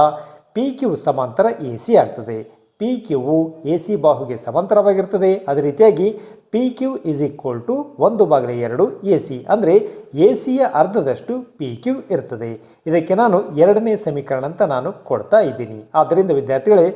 [SPEAKER 1] ಪಿ ಕ್ಯೂ ಸಮಾಂತರ ಎ ಸಿ ಆಗ್ತದೆ. ಪಿ ಕ್ಯೂವು ಎ ಸಿ ಬಾಹುಗೆ ಸಮಾಂತರವಾಗಿರ್ತದೆ. ಅದೇ ರೀತಿಯಾಗಿ P Q is equal to ಒಂದು ಬಾಗಿಲ ಎರಡು ಎ ಸಿ ಅಂದರೆ ಎ ಸಿಯ ಅರ್ಧದಷ್ಟು ಪಿ ಕ್ಯೂ ಇರ್ತದೆ. ಇದಕ್ಕೆ ನಾನು ಎರಡನೇ ಸಮೀಕರಣ ಅಂತ ನಾನು ಕೊಡ್ತಾ ಇದ್ದೀನಿ. ಆದ್ದರಿಂದ ವಿದ್ಯಾರ್ಥಿಗಳೇ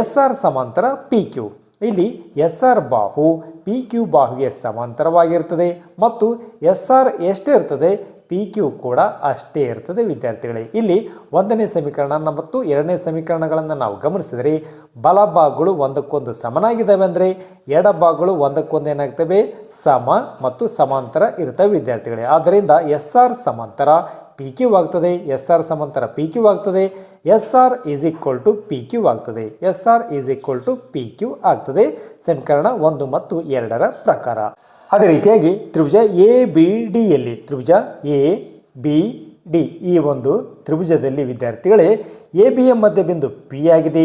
[SPEAKER 1] ಎಸ್ ಆರ್ ಸಮಾಂತರ ಪಿ ಕ್ಯೂ ಇಲ್ಲಿ ಎಸ್ ಆರ್ ಬಾಹು ಪಿ ಕ್ಯೂ ಬಾಹುಗೆ ಸಮಾಂತರವಾಗಿರ್ತದೆ ಮತ್ತು ಎಸ್ ಆರ್ ಎಷ್ಟೇ ಇರ್ತದೆ ಪಿ ಕ್ಯೂ ಕೂಡ ಅಷ್ಟೇ ಇರ್ತದೆ ವಿದ್ಯಾರ್ಥಿಗಳೇ. ಇಲ್ಲಿ ಒಂದನೇ ಸಮೀಕರಣ ಮತ್ತು ಎರಡನೇ ಸಮೀಕರಣಗಳನ್ನು ನಾವು ಗಮನಿಸಿದರೆ ಬಲಭಾಗಗಳು ಒಂದಕ್ಕೊಂದು ಸಮನಾಗಿದ್ದಾವೆ ಅಂದರೆ ಎಡಭಾಗಗಳು ಒಂದಕ್ಕೊಂದು ಏನಾಗ್ತವೆ? ಸಮ ಮತ್ತು ಸಮಾಂತರ ಇರ್ತವೆ ವಿದ್ಯಾರ್ಥಿಗಳೇ. ಆದ್ದರಿಂದ ಎಸ್ ಆರ್ ಸಮಾಂತರ ಪಿ ಕ್ಯೂ ಆಗ್ತದೆ. ಎಸ್ ಆರ್ ಸಮಾಂತರ ಪಿ ಕ್ಯೂ ಆಗ್ತದೆ. S R is equal to P Q ಆಗ್ತದೆ. S R is equal to P Q ಆಗ್ತದೆ. ಸಮೀಕರಣ ಒಂದು ಮತ್ತು ಎರಡರ ಪ್ರಕಾರ. ಅದೇ ರೀತಿಯಾಗಿ ತ್ರಿಭುಜ ಎ ಬಿ ಡಿಯಲ್ಲಿ ತ್ರಿಭುಜ ಎ ಬಿ ಡಿ ಈ ಒಂದು ತ್ರಿಭುಜದಲ್ಲಿ ವಿದ್ಯಾರ್ಥಿಗಳೇ ಎ ಬಿ ಎಂ ಮಧ್ಯಬಿಂದು ಪಿ ಆಗಿದೆ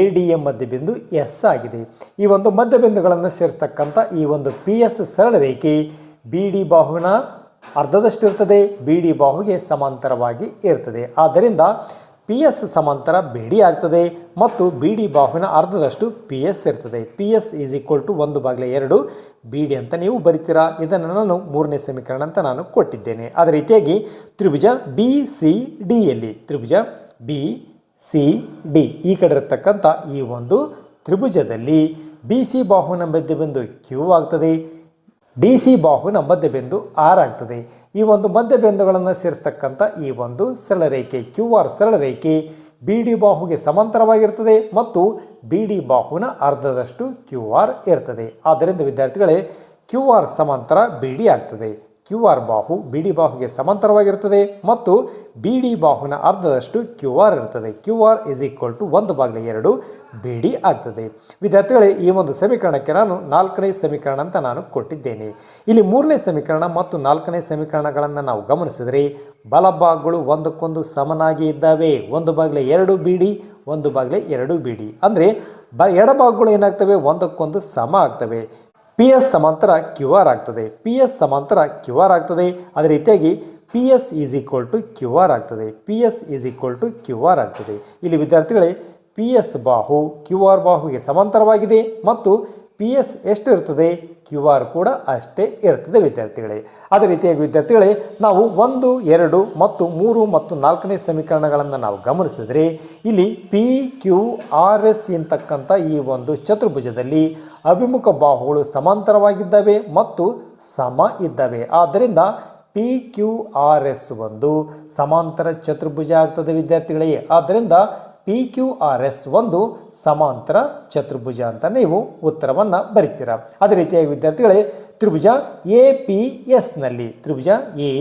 [SPEAKER 1] ಎ ಡಿ ಎಂ ಮಧ್ಯಬಿಂದು ಎಸ್ ಆಗಿದೆ. ಈ ಒಂದು ಮಧ್ಯಬಿಂದುಗಳನ್ನು ಸೇರಿಸ್ತಕ್ಕಂಥ ಈ ಒಂದು ಪಿ ಎಸ್ ಸರಳ ರೇಖೆ ಬಿ ಡಿ ಬಾಹುವಿನ ಅರ್ಧದಷ್ಟಿರ್ತದೆ ಬಿ ಡಿ ಬಾಹುಗೆ ಸಮಾಂತರವಾಗಿ ಇರ್ತದೆ. ಆದ್ದರಿಂದ ಪಿ ಎಸ್ ಸಮಾಂತರ ಬಿ ಡಿ ಆಗ್ತದೆ ಮತ್ತು ಬಿ ಡಿ ಬಾಹುವಿನ ಅರ್ಧದಷ್ಟು ಪಿ ಎಸ್ ಇರ್ತದೆ. P S is equal to ಒಂದು ಬಾಗಿಲ ಎರಡು. ಬಿ ಡಿ ಅಂತ ನೀವು ಬರಿತೀರಾ? ಇದನ್ನು ನಾನು ಮೂರನೇ ಸಮೀಕರಣ ಅಂತ ನಾನು ಕೊಟ್ಟಿದ್ದೇನೆ. ಅದೇ ರೀತಿಯಾಗಿ ತ್ರಿಭುಜ ಬಿ ಸಿ ಡಿಯಲ್ಲಿ ತ್ರಿಭುಜ ಬಿ ಸಿ ಡಿ ಈ ಕಡೆ ಇರತಕ್ಕಂಥ ಈ ಒಂದು ತ್ರಿಭುಜದಲ್ಲಿ ಬಿ ಸಿ ಬಾಹುವಿನ ಮಧ್ಯಬಿಂದು ಕ್ಯೂ ಆಗ್ತದೆ. ಡಿ ಸಿ ಬಾಹುವಿನ ಮಧ್ಯಬಿಂದು ಆರ್ ಆಗ್ತದೆ. ಈ ಒಂದು ಮಧ್ಯಬಿಂದುಗಳನ್ನು ಸೇರಿಸ್ತಕ್ಕಂಥ ಈ ಒಂದು ಸರಳ ರೇಖೆ ಕ್ಯೂ ಆರ್ ಸರಳ ರೇಖೆ ಬಿ ಡಿ ಬಾಹುಗೆ ಸಮಾಂತರವಾಗಿರ್ತದೆ ಮತ್ತು ಬಿ ಡಿ ಬಾಹುವಿನ ಅರ್ಧದಷ್ಟು ಕ್ಯೂ ಆರ್ ಇರ್ತದೆ. ಆದ್ದರಿಂದ ವಿದ್ಯಾರ್ಥಿಗಳೇ, ಕ್ಯೂ ಆರ್ ಸಮಾಂತರ ಬಿ ಡಿ ಆಗ್ತದೆ. ಕ್ಯೂ ಆರ್ ಬಾಹು ಬಿ ಡಿ ಬಾಹುಗೆ ಸಮಾಂತರವಾಗಿರ್ತದೆ ಮತ್ತು ಬಿ ಡಿ ಬಾಹುವಿನ ಅರ್ಧದಷ್ಟು ಕ್ಯೂ ಆರ್ ಇರ್ತದೆ. Q R is equal to ಒಂದು ಬಾಗಿಲೆ ಎರಡು ಬಿ ಡಿ ಆಗ್ತದೆ. ವಿದ್ಯಾರ್ಥಿಗಳೇ, ಈ ಒಂದು ಸಮೀಕರಣಕ್ಕೆ ನಾನು ನಾಲ್ಕನೇ ಸಮೀಕರಣ ಅಂತ ನಾನು ಕೊಟ್ಟಿದ್ದೇನೆ. ಇಲ್ಲಿ ಮೂರನೇ ಸಮೀಕರಣ ಮತ್ತು ನಾಲ್ಕನೇ ಸಮೀಕರಣಗಳನ್ನು ನಾವು ಗಮನಿಸಿದರೆ, ಬಲಭಾಗಗಳು ಒಂದಕ್ಕೊಂದು ಸಮನಾಗಿ ಇದ್ದಾವೆ. ಒಂದು ಬಾಗಿಲೆ ಎರಡು ಬಿ ಡಿ ಒಂದು ಬಾಗಿಲೆ ಎರಡು ಬಿ ಡಿ ಅಂದರೆ, ಬ, ಎಡಭಾಗಗಳು ಏನಾಗ್ತವೆ? ಒಂದಕ್ಕೊಂದು ಸಮ ಆಗ್ತವೆ. ಪಿ ಎಸ್ ಸಮಾಂತರ ಕ್ಯೂ ಆರ್ ಆಗ್ತದೆ. ಪಿ ಎಸ್ ಸಮಾಂತರ ಕ್ಯೂ ಆರ್ ಆಗ್ತದೆ. ಅದೇ ರೀತಿಯಾಗಿ P S is equal to Q R ಆಗ್ತದೆ. P S is equal to Q R ಆಗ್ತದೆ. ಇಲ್ಲಿ ವಿದ್ಯಾರ್ಥಿಗಳೇ ಪಿ ಎಸ್ ಬಾಹು ಕ್ಯೂ ಆರ್ ಬಾಹುಗೆ ಸಮಾಂತರವಾಗಿದೆ ಮತ್ತು ಪಿ ಎಸ್ ಎಷ್ಟು ಇರ್ತದೆ? ಕ್ಯೂ ಆರ್ ಕೂಡ ಅಷ್ಟೇ ಇರ್ತದೆ ವಿದ್ಯಾರ್ಥಿಗಳೇ. ಅದೇ ರೀತಿಯಾಗಿ ವಿದ್ಯಾರ್ಥಿಗಳೇ, ನಾವು ಒಂದು, ಎರಡು ಮತ್ತು ಮೂರು ಮತ್ತು ನಾಲ್ಕನೇ ಸಮೀಕರಣಗಳನ್ನು ನಾವು ಗಮನಿಸಿದರೆ, ಇಲ್ಲಿ ಪಿ ಕ್ಯೂ ಆರ್ ಎಸ್ ಎಂತಕ್ಕಂಥ ಈ ಒಂದು ಚತುರ್ಭುಜದಲ್ಲಿ ಅಭಿಮುಖ ಬಾಹುಗಳು ಸಮಾಂತರವಾಗಿದ್ದಾವೆ ಮತ್ತು ಸಮ ಇದ್ದಾವೆ. ಆದ್ದರಿಂದ ಪಿ ಕ್ಯೂ ಆರ್ ಎಸ್ ಒಂದು ಸಮಾಂತರ ಚತುರ್ಭುಜ ಆಗ್ತದೆ ವಿದ್ಯಾರ್ಥಿಗಳಿಗೆ ಆದ್ದರಿಂದ ಪಿ ಕ್ಯೂ ಆರ್ ಎಸ್ ಒಂದು ಸಮಾಂತರ ಚತುರ್ಭುಜ ಅಂತ ನೀವು ಉತ್ತರವನ್ನು ಬರಿತೀರಾ. ಅದೇ ರೀತಿಯಾಗಿ ವಿದ್ಯಾರ್ಥಿಗಳೇ, ತ್ರಿಭುಜ ಎ ಪಿ ಎಸ್ನಲ್ಲಿ ತ್ರಿಭುಜ ಎ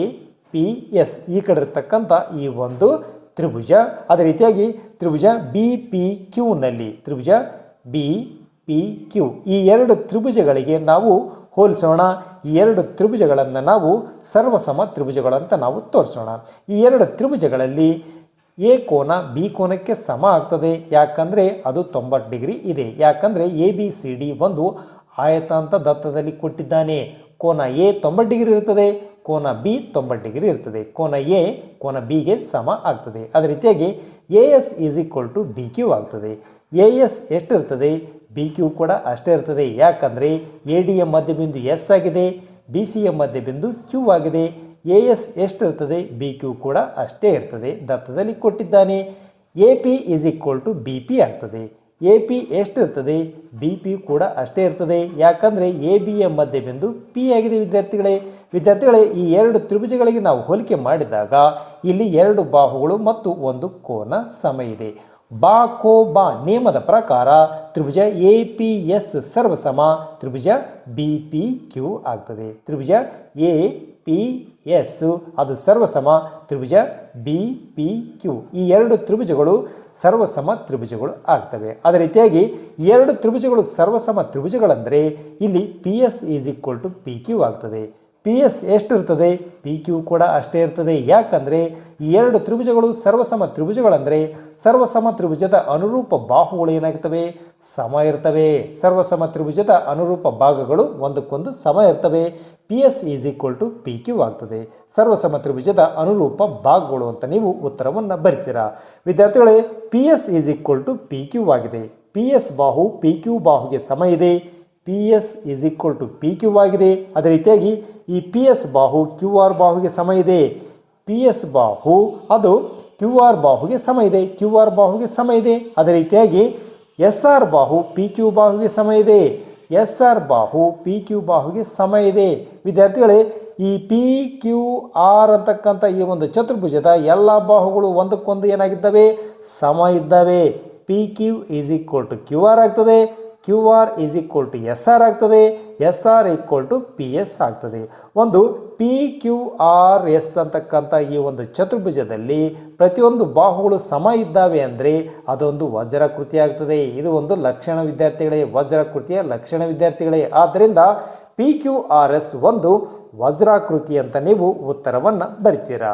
[SPEAKER 1] ಪಿ ಎಸ್ ಈ ಕಡೆ ಇರತಕ್ಕಂಥ ಈ ಒಂದು ತ್ರಿಭುಜ, ಅದೇ ರೀತಿಯಾಗಿ ತ್ರಿಭುಜ ಬಿ ಪಿ ಕ್ಯೂನಲ್ಲಿ ತ್ರಿಭುಜ ಬಿ ಪಿ ಕ್ಯೂ ಈ ಎರಡು ತ್ರಿಭುಜಗಳಿಗೆ ನಾವು ಹೋಲಿಸೋಣ. ಈ ಎರಡು ತ್ರಿಭುಜಗಳನ್ನು ನಾವು ಸರ್ವಸಮ ತ್ರಿಭುಜಗಳಂತ ನಾವು ತೋರಿಸೋಣ. ಈ ಎರಡು ತ್ರಿಭುಜಗಳಲ್ಲಿ ಎ ಕೋನ ಬಿ ಕೋನಕ್ಕೆ ಸಮ ಆಗ್ತದೆ. ಯಾಕಂದರೆ ಅದು ತೊಂಬತ್ತು ಡಿಗ್ರಿ ಇದೆ. ಯಾಕಂದರೆ ಎ, ಬಿ, ಸಿ, ಡಿ ಒಂದು ಆಯತ ಅಂತ ದತ್ತದಲ್ಲಿ ಕೊಟ್ಟಿದ್ದಾನೆ. ಕೋನ ಎ ತೊಂಬತ್ತು ಡಿಗ್ರಿ ಇರ್ತದೆ. ಕೋನ ಬಿ ತೊಂಬತ್ತು ಡಿಗ್ರಿ ಇರ್ತದೆ. ಕೋನ ಎ, ಕೋನ ಬಿಗೆ ಸಮ ಆಗ್ತದೆ. ಅದೇ ರೀತಿಯಾಗಿ A S is equal to B Q ಆಗ್ತದೆ. ಎ ಎಸ್ ಎಷ್ಟಿರ್ತದೆ? ಬಿ ಕ್ಯೂ ಕೂಡ ಅಷ್ಟೇ ಇರ್ತದೆ. ಯಾಕಂದರೆ ಎ ಡಿ ಯ ಮಧ್ಯಬಿಂದು ಎಸ್ ಆಗಿದೆ ಬಿ ಸಿ ಯ ಮಧ್ಯಬಿಂದು ಕ್ಯೂ ಆಗಿದೆ. ಎ ಎಸ್ ಎಷ್ಟಿರ್ತದೆ ಬಿ ಕ್ಯೂ ಕೂಡ ಅಷ್ಟೇ ಇರ್ತದೆ. ದತ್ತದಲ್ಲಿ ಕೊಟ್ಟಿದ್ದಾನೆ. A P is equal to B P ಆಗ್ತದೆ. ಎ ಪಿ ಎಷ್ಟಿರ್ತದೆ ಬಿ ಪಿ ಕೂಡ ಅಷ್ಟೇ ಇರ್ತದೆ. ಯಾಕಂದರೆ ಎ ಬಿ ಯ ಮಧ್ಯಬಿಂದು ಪಿ ಆಗಿದೆ ವಿದ್ಯಾರ್ಥಿಗಳೇ. ವಿದ್ಯಾರ್ಥಿಗಳೇ, ಈ ಎರಡು ತ್ರಿಭುಜಗಳಿಗೆ ನಾವು ಹೋಲಿಕೆ ಮಾಡಿದಾಗ ಇಲ್ಲಿ ಎರಡು ಬಾಹುಗಳು ಮತ್ತು ಒಂದು ಕೋನ ಸಮ ಇದೆ. ಬಾ ಕೋ ಬಾ ನಿಯಮದ ಪ್ರಕಾರ ತ್ರಿಭುಜ ಎ ಪಿ ಎಸ್ ಸರ್ವಸಮ, ತ್ರಿಭುಜ ಬಿ ಪಿ ಕ್ಯೂ ಆಗ್ತದೆ. ತ್ರಿಭುಜ ಎ ಪಿ ಎಸ್ ಅದು ಸರ್ವಸಮ, ತ್ರಿಭುಜ ಬಿ ಪಿ ಕ್ಯೂ ಈ ಎರಡು ತ್ರಿಭುಜಗಳು ಸರ್ವಸಮ ತ್ರಿಭುಜಗಳು ಆಗ್ತವೆ. ಅದೇ ರೀತಿಯಾಗಿ ಎರಡು ತ್ರಿಭುಜಗಳು ಸರ್ವಸಮ ತ್ರಿಭುಜಗಳಂದರೆ ಇಲ್ಲಿ P S is equal to P Q ಆಗ್ತದೆ. ಪಿ ಎಸ್ ಎಷ್ಟಿರ್ತದೆ? ಪಿ ಕ್ಯೂ ಕೂಡ ಅಷ್ಟೇ ಇರ್ತದೆ. ಯಾಕಂದರೆ ಈ ಎರಡು ತ್ರಿಭುಜಗಳು ಸರ್ವಸಮ ತ್ರಿಭುಜಗಳಂದರೆ ಸರ್ವಸಮ ತ್ರಿಭುಜದ ಅನುರೂಪ ಬಾಹುಗಳು ಏನಾಗ್ತವೆ? ಸಮ ಇರ್ತವೆ. ಸರ್ವಸಮ ತ್ರಿಭುಜದ ಅನುರೂಪ ಭಾಗಗಳು ಒಂದಕ್ಕೊಂದು ಸಮ ಇರ್ತವೆ. P S is equal to P Q ಆಗ್ತದೆ. ಸರ್ವಸಮ ತ್ರಿಭುಜದ ಅನುರೂಪ ಭಾಗಗಳು ಅಂತ ನೀವು ಉತ್ತರವನ್ನು ಬರಿತೀರಾ? ವಿದ್ಯಾರ್ಥಿಗಳೇ P S is equal to P Q ಆಗಿದೆ. ಪಿ ಎಸ್ ಬಾಹು ಪಿ ಕ್ಯೂ ಬಾಹುಗೆ ಸಮ ಇದೆ. P S is equal to P Q ಆಗಿದೆ. ಅದೇ ರೀತಿಯಾಗಿ ಈ ಪಿ ಎಸ್ ಬಾಹು ಕ್ಯೂ ಆರ್ ಬಾಹುಗೆ ಸಮ ಇದೆ. ಪಿ ಎಸ್ ಬಾಹು ಅದು ಕ್ಯೂ ಆರ್ ಬಾಹುಗೆ ಸಮ ಇದೆ. ಕ್ಯೂ ಆರ್ ಬಾಹುಗೆ ಸಮ ಇದೆ. ಅದೇ ರೀತಿಯಾಗಿ ಎಸ್ ಆರ್ ಬಾಹು ಪಿ ಕ್ಯೂ ಬಾಹುಗೆ ಸಮ ಇದೆ. ಎಸ್ ಆರ್ ಬಾಹು ಪಿ ಕ್ಯೂ ಬಾಹುಗೆ ಸಮ ಇದೆ. ವಿದ್ಯಾರ್ಥಿಗಳೇ, ಈ ಪಿ ಕ್ಯೂ ಆರ್ ಅಂತಕ್ಕಂಥ ಈ ಒಂದು ಚತುರ್ಭುಜದ ಎಲ್ಲ ಬಾಹುಗಳು ಒಂದಕ್ಕೊಂದು ಏನಾಗಿದ್ದಾವೆ? ಸಮ ಇದ್ದಾವೆ. P Q is equal to Q R ಆಗ್ತದೆ. Q R is equal to S R ಆಗ್ತದೆ S R equal to P S ಆಗ್ತದೆ. ಒಂದು ಪಿ ಕ್ಯೂ ಆರ್ ಎಸ್ ಅಂತಕ್ಕಂಥ ಈ ಒಂದು ಚತುರ್ಭುಜದಲ್ಲಿ ಪ್ರತಿಯೊಂದು ಬಾಹುಗಳು ಸಮ ಇದ್ದಾವೆ ಅಂದರೆ ಅದೊಂದು ವಜ್ರಾಕೃತಿ ಆಗ್ತದೆ. ಇದು ಒಂದು ಲಕ್ಷಣ ವಿದ್ಯಾರ್ಥಿಗಳೇ, ವಜ್ರಾಕೃತಿಯ ಲಕ್ಷಣ ವಿದ್ಯಾರ್ಥಿಗಳೇ. ಆದ್ದರಿಂದ ಪಿ ಕ್ಯೂ ಆರ್ ಎಸ್ ಒಂದು ವಜ್ರಾಕೃತಿ ಅಂತ ನೀವು ಉತ್ತರವನ್ನು ಬರಿತೀರಾ?